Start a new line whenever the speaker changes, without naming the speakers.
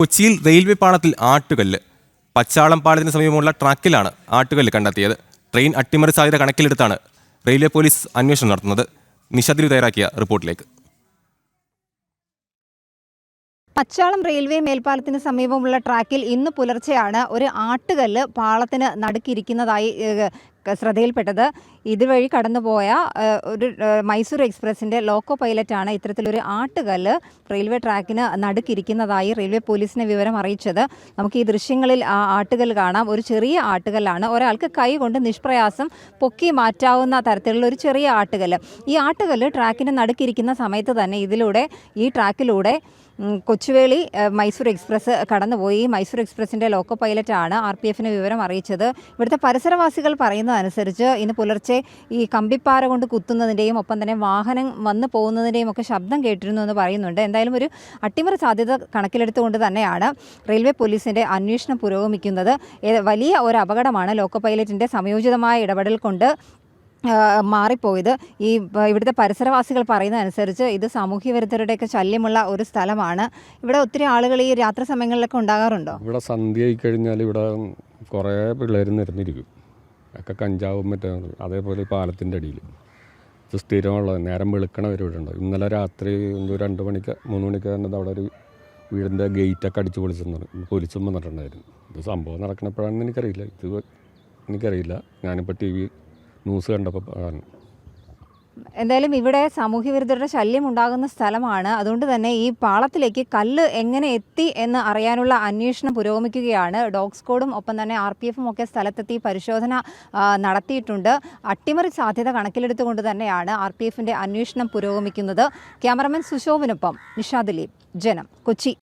കൊച്ചിയിൽ റെയിൽവേ പാളത്തിൽ ആട്ടുകല്ല്. പച്ചാളം പാലത്തിന് സമീപമുള്ള ട്രാക്കിലാണ് ആട്ടുകല്ല് കണ്ടെത്തിയത്. ട്രെയിൻ അട്ടിമറി സാധ്യത കണക്കിലെടുത്താണ് റെയിൽവേ പോലീസ് അന്വേഷണം നടത്തുന്നത്. നിശാദിൽ തയ്യാറാക്കിയ റിപ്പോർട്ടിലേക്ക്.
പച്ചാളം റെയിൽവേ മേൽപ്പാലത്തിന് സമീപമുള്ള ട്രാക്കിൽ ഇന്ന് പുലർച്ചെയാണ് ഒരു ആട്ടുകല്ല് പാളത്തിന് ക- ശ്രദ്ധയിൽപ്പെട്ടത്. ഇതുവഴി കടന്നുപോയ ഒരു മൈസൂർ എക്സ്പ്രസിന്റെ ലോക്കോ പൈലറ്റാണ് ഇത്തരത്തിലൊരു ആട്ടുകല്ല് റെയിൽവേ ട്രാക്കിന് നടുക്കിരിക്കുന്നതായി റെയിൽവേ പോലീസിനെ വിവരം അറിയിച്ചത്. നമുക്ക് ഈ ദൃശ്യങ്ങളിൽ ആ ആട്ടുകല്ല് കാണാം. ഒരു ചെറിയ ആട്ടുകല്ലാണ്. ഒരാൾക്ക് കൈ കൊണ്ട് നിഷ്പ്രയാസം പൊക്കി മാറ്റാവുന്ന തരത്തിലുള്ള ഒരു ചെറിയ ആട്ടുകല്ല്. ഈ ആട്ടുകല്ല് ട്രാക്കിന് നടുക്കിരിക്കുന്ന സമയത്ത് തന്നെ ഇതിലൂടെ ഈ ട്രാക്കിലൂടെ കൊച്ചുവേളി മൈസൂർ എക്സ്പ്രസ് കടന്നുപോയി. മൈസൂർ എക്സ്പ്രസിന്റെ ലോക്കോ പൈലറ്റാണ് ആർ പി എഫിന് വിവരം അറിയിച്ചത്. ഇവിടുത്തെ പരിസരവാസികൾ പറയുന്നതനുസരിച്ച് ഇന്ന് പുലർച്ചെ ഈ കമ്പിപ്പാറ കൊണ്ട് കുത്തുന്നതിന്റെയും ഒപ്പം തന്നെ വാഹനം വന്നു പോകുന്നതിന്റെയും ഒക്കെ ശബ്ദം കേട്ടിരുന്നു എന്ന് പറയുന്നുണ്ട്. എന്തായാലും ഒരു അട്ടിമറി സാധ്യത കണക്കിലെടുത്തുകൊണ്ട് തന്നെയാണ് റെയിൽവേ പോലീസിന്റെ അന്വേഷണം പുരോഗമിക്കുന്നത്. വലിയ ഒരു അപകടമാണ് ലോക്കോ പൈലറ്റിന്റെ സംയോജിതമായ ഇടപെടൽ കൊണ്ട് മാറിപ്പോയത്. ഈ ഇവിടുത്തെ പരിസരവാസികൾ പറയുന്നതനുസരിച്ച് ഇത് സാമൂഹ്യ വിരുദ്ധരുടെയൊക്കെ ശല്യമുള്ള ഒരു സ്ഥലമാണ്. ഇവിടെ ഒത്തിരി ആളുകൾ ഈ രാത്രി സമയങ്ങളിലൊക്കെ ഉണ്ടാകാറുണ്ടോ?
ഇവിടെ സന്ധ്യ ആയി കഴിഞ്ഞാൽ ഇവിടെ കുറേ പിള്ളേർ നിരന്നിരിക്കും. ഒക്കെ കഞ്ചാവും മറ്റേ അതേപോലെ പാലത്തിന്റെ അടിയിൽ. ഇത് സ്ഥിരമുള്ളത്. നേരം വെളുക്കണവർ ഇവിടെ ഉണ്ട്. ഇന്നലെ രാത്രി ഒരു രണ്ട് മണിക്ക് മൂന്ന് മണിക്ക് തന്നെ അവിടെ ഒരു വീടിന്റെ ഗേറ്റൊക്കെ അടിച്ച് പൊളിച്ചെന്ന് പോലീസും വന്നിട്ടുണ്ടായിരുന്നു. ഇത് സംഭവം നടക്കണപ്പോഴാണെന്ന് എനിക്കറിയില്ല. ഇത് എനിക്കറിയില്ല. ഞാനിപ്പോൾ ടി വി ന്യൂസ് കണ്ടപ്പോൾ
എന്തായാലും ഇവിടെ സാമൂഹ്യ വിരുദ്ധരുടെ ശല്യം ഉണ്ടാകുന്ന സ്ഥലമാണ്. അതുകൊണ്ട് തന്നെ ഈ പാളത്തിലേക്ക് കല്ല് എങ്ങനെ എത്തി എന്ന് അറിയാനുള്ള അന്വേഷണം പുരോഗമിക്കുകയാണ്. ഡോഗ് സ്ക്വാഡും ഒപ്പം തന്നെ ആർ പി എഫും ഒക്കെ സ്ഥലത്തെത്തി പരിശോധന നടത്തിയിട്ടുണ്ട്. അട്ടിമറി സാധ്യത കണക്കിലെടുത്തുകൊണ്ട് തന്നെയാണ് ആർ പി എഫിന്റെ അന്വേഷണം പുരോഗമിക്കുന്നത്. ക്യാമറമാൻ സുശോഭിനൊപ്പം നിഷാ ദിലീപ് ജനം കൊച്ചി.